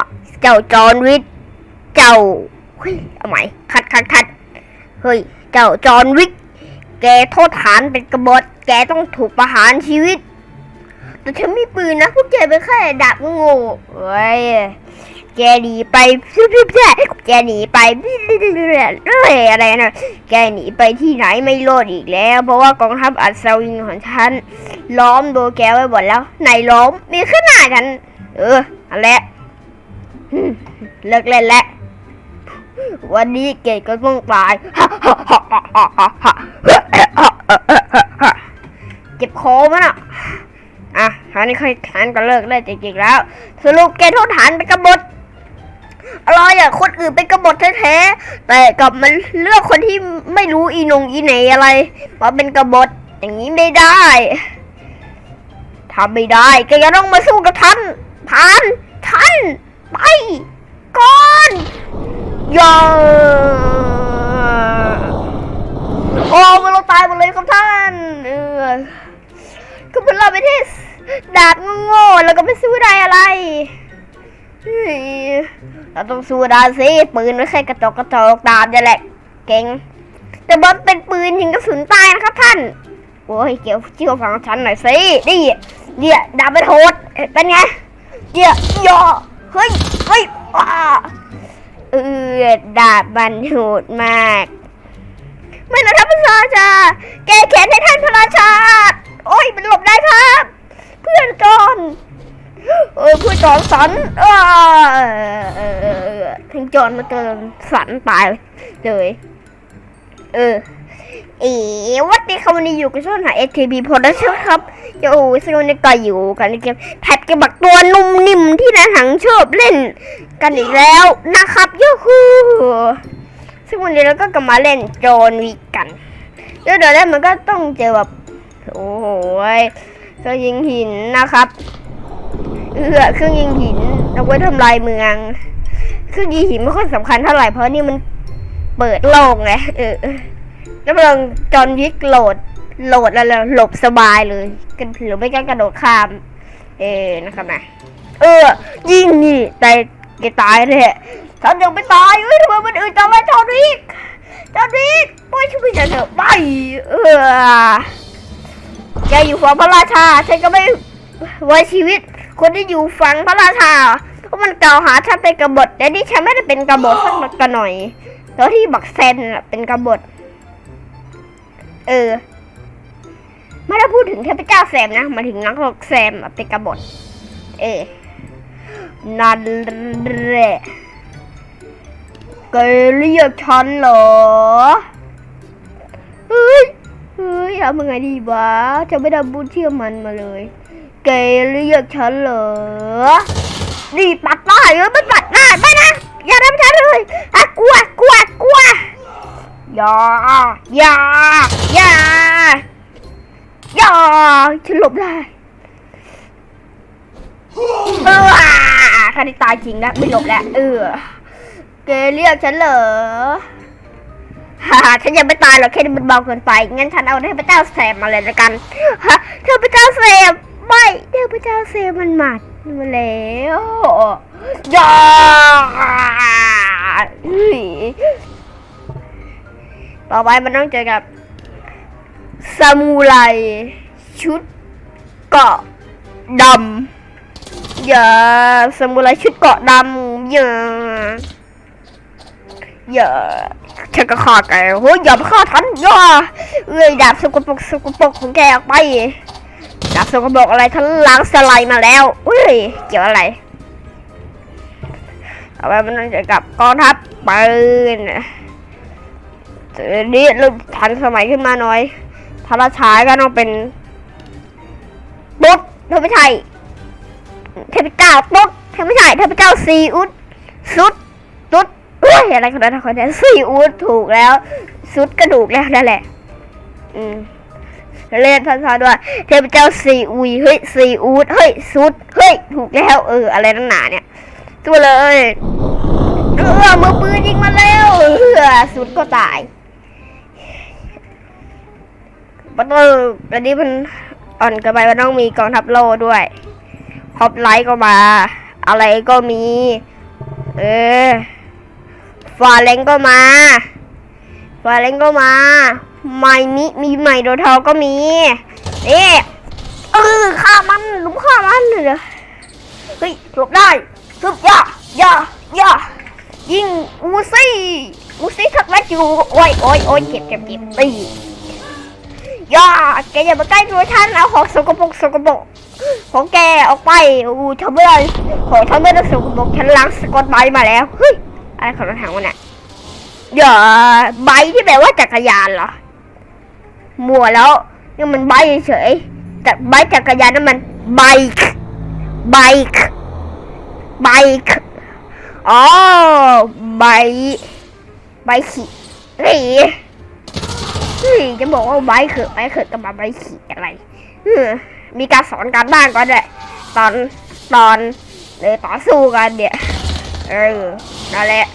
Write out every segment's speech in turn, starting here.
ะเจ้าจอนวิกเจ้าเฮ้ยเอาใหม่คัดคัดคัดเฮ้ยเจ้าจอนวิกแกโทษฐานเป็นกบฏแกต้องถูกประหารชีวิต แต่ฉันมีปืนนะพวกแกเป็นแค่ดาบโง่เฮ้ยแกหนีไปแกหนีไปเอ้ยอะไรนะแกหนีไปที่ไหนไม่รอดอีกแล้ว เพราะว่ากองทัพอัศวินของฉันล้อมโดแกไว้หมดแล้วไหนล้อมมีขึ้นหน้ากัน เอออันแหละอืม เลิกเล่นแล้ววันนี้เกดก็ต้องตายเจ็บคอมันอะอะครานี้ค่อยทานก็เลิกเล่นจริงๆแล้ว สรุปแกโทษฐานเป็นกบฏอะไรอะคนอื่นเป็นกบฏแท้ๆแต่กลับมันเลือกคนที่ไม่รู้อีนงอีเหนอะไรมาเป็นกบฏอย่างนี้ไม่ได้ทำไม่ได้แกจะต้องมาสู้กับท่านท่านท่าน ไปก่อนอย่าโอ้มันเราตายหมดเลยครับท่านเออก็เป็นเราไปที่ดาบโง่ๆแล้วก็ไม่สู้ได้อะไรเราต้องสู้ได้สิปืนไม่ใช่กระจกกระจกดาบนี่แหละเก่งแต่บอลเป็นปืนยิงกระสุนตายนะครับท่านโอ้ยเกี่ยวเชื่อฟังฉันหน่อยสินี่เนี่ยดาบเป็นโหดเอ๊ะเป็นไงเนี่ยย่อ เฮ้ยเฮ้ยว้าเออดาบมันโหดมากไม่นะท่านพระราชาแกแขนให้ท่านพระราชา โอ้ยมันหลบได้ครับ เพื่อนจอนเออเพื่อนจอนสันเออเออเออเออถึงจอนมาเจอสันตายเลย เออ เอ๋วัดดีครับวันนี้อยู่กับช่องหา ATB Production ครับโอ้ซึ่งวันนี้ก็อยู่กันในเกมแพทกับบักตัวนุ่มนิ่มที่นายหังชอบเล่นกันอีกแล้วนะครับยูฮูซึ่งวันนี้เราก็กลับมาเล่นโจนวีกันแล้วเดี๋ยวแรกมันก็ต้องเจอแบบโอ้โหเครื่องยิงหินนะครับเออเครื่องยิงหินเอาไว้ทำลายเมือง เครื่องยิงหินไม่ค่อยสำคัญเท่าไหร่เพราะนี่มันเปิดโลกไงเออ แล้วลองจอนวิกโหลดโหลดแล้วแล้วหลบสบายเลยกันหรือไม่ก็กระโดดข้าม เออนะครับนะเออ ยิงนี่แต่แกตายเลยฉันยังไม่ตายเฮ้ยทำไมมันอื่นจังเลยจอนวิกจอนวิกปล่ช่วยฉันเถอะไม่เออแกอยู่ฝั่งพระราชาฉันก็ไม่ไว้ชีวิต คนที่อยู่ฝั่งพระราชาเพราะมันกล่าวหาฉันเป็นกบฏแต่นี่ฉันไม่ได้เป็นกบฏสักหน่อยแล้วที่บักเซนเป็นกบฏ เออ ไม่ได้พูดถึงเทพเจ้าแซมนะมาถึงนักรบแซมอะเป็นกบฏเออนั่นแหละกเรียกฉันเหรอ เฮ้ย เฮ้ยทำยังไงดีวะ จะไม่ได้บูดเชื่อมันมาเลยแกเรียกฉันเหรอนี่ปัดได้เออไม่ปัดได้ไม่นะ อย่าทำฉันเลยอะกลัวกลัวกลัวย่าอย่าอย่าอย่า ฉันหลบได้เออคันนี้ตายจริงแล้วไม่หลบแล้วเออเกเรียกฉันเหรอฮ่าฉันยังไม่ตายหรอกแค่นี้มันเบาเกินไป งั้นฉันเอาเทพเจ้าแซมมาเลยละกันฮะเทพเจ้าแซมไม่เทพเจ้าแซมมันหมัดมาแล้วย่าอุ้ยต่อไปมันต้องเจอกับซามูไร ชุดเกาะดำอย่าซามูไรชุดเกาะดำอย่าอย่าฉันก็ฆ่าแกเฮ้ยอย่ามาฆ่าฉันอย่าเอ้ยดาบสกปรกสกปรกของแกออกไปดาบสกปรกอะไรฉันล้างสไลด์มาแล้วเฮ้ยเกี่ยวอะไรต่อไปมันจอกับกองทัพปืนเดี๋ยวนี้เริ่มทันสมัยขึ้นมาหน่อยพระราชาก็ต้องเป็น ตุ๊ดเทพชัยเทพเจ้าตุ๊ดเทพชัยเทพเจ้าซีอุดสุดตุ๊ดเอ้ยอะไรกันนะคนนี้ซีอุดถูกแล้วสุดก็ถูกแล้วนั่นแหละ อืมเล่นภาษาด้วยเทพเจ้าซีอุยเฮ้ยซีอุดเฮ้ยสุดเฮ้ยถูกแล้วเอออะไรนั่นหนาเนี่ยตัวเลยเออมือปืนยิงมาแล้วเออสุดก็ตายมันต้องอันนี้มัน อ่อนเกินไปมันต้องมีกองทัพโลด้วยฮอปไลท์ก็มา อะไรก็มี เออฟาเลงก็มาฟาเลงก็มาไมมิมีไมโดทอก็มีเอ๊ะเออฆ่ามันลุมฆ่ามันเลยเฮ้ยหลบได้ฮึบย่าย่าย่ายิงอูซี่อูซี่ทักแมทอยู่โอ้ยโอ้ยโอ้ยเจ็บเจ็บเจ็บตี ย่าแกอย่ามาใกล้ตัวฉันเอาของสกปรกสกปรกของแกออกไปอู้ทำไม่ได้ของทำไม่ได้สกปรกฉันล้างสกอตไบมาแล้วเฮ้ยอะไรของรถถังวะเนี่ยอย่าไบค์ที่แปลว่าจักรยานเหรอมัวแล้วนี่มันไบค์เฉยๆแต่ไบค์จักรยานนั่นมันไบค์ไบค์ไบค์อ๋อไบค์ไบค์ขี่เฮ้ยเฮ้ย จะบอกว่าไบค์คือไบค์คือกับมาไบขี่อะไรมีการสอนการบ้านก่อนด้วยตอนตอนเออต่อสู้กันเนี่ยเออนั่นแหละ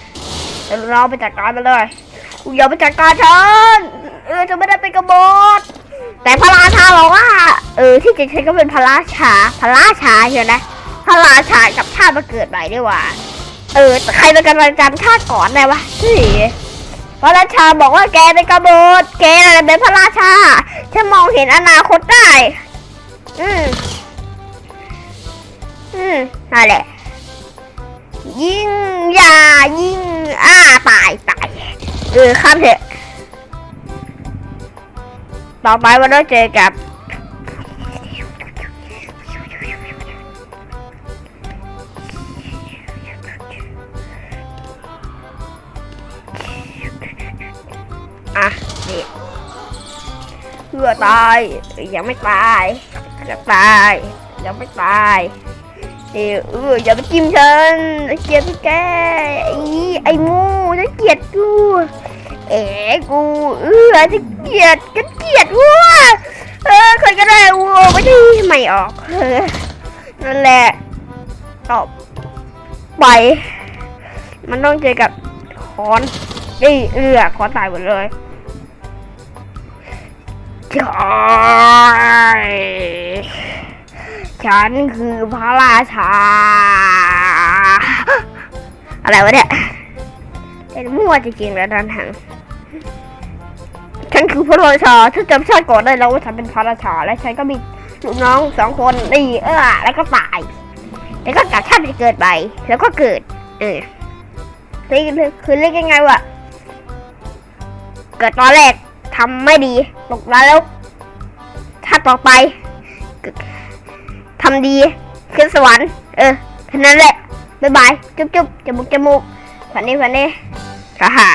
เดี๋ยวเราไปจัดการมันเลยกูอย่าไปจัดการฉันเออจะไม่ได้เป็นกบฏแต่พระราชาบอกว่า เออที่จริงฉันก็เป็นพระราชาพระราชาใช่ไหมพระราชากับชาติมาเกิดใหม่ด้วยว่าเออใครเป็นกำลังจำชาติก่อนได้วะเฮ้ย พระราชาบอกว่าแกเป็นกบฏแกอะไรเป็นพระราชาฉันมองเห็นอนาคตได้ อืมอืมนั่นแหละ ยิงยายิงอ้าตายตายเออข้ามเถอะต่อไปวันนี้เจอกับ อะนี่เพื่อตายยังไม่ตายจะตายยังไม่ตายเออเอออย่าไปจิ้มฉันเกลียดแกไอ้ไอ้งูจะเกลียดกูเอ๋กูเออจะเกลียดกันเกลียดวัวเออใครก็ได้วัวไม่ได้ไม่ออกเออนั่นแหละตอบไป มันต้องเจอกับคอนนี่เอือคอนตายหมดเลย ฉันคือพระราชา อะไรวะเนี่ยเป็นมั่วจริงๆแล้วดันหังฉันคือพระราชาถ้าจำชาติก่อนได้แล้วว่าฉันเป็นพระราชา และฉันก็มีลูกน้องสองคนนี่เออแล้วก็ตาย แล้วก็กลับชาติไปเกิดใหม่แล้วก็เกิด เออนี่คือคือเรียกยังไงวะเกิดตอนแรก ทำไม่ดีตกแล้วถ้าต่อไปทำดีขึ้นสวรรค์เออแค่นั้นแหละบ๊ายบาย จุ๊บจุ๊บจมูกจมูกฝันดีฝันนี้ฮ่าฮ่า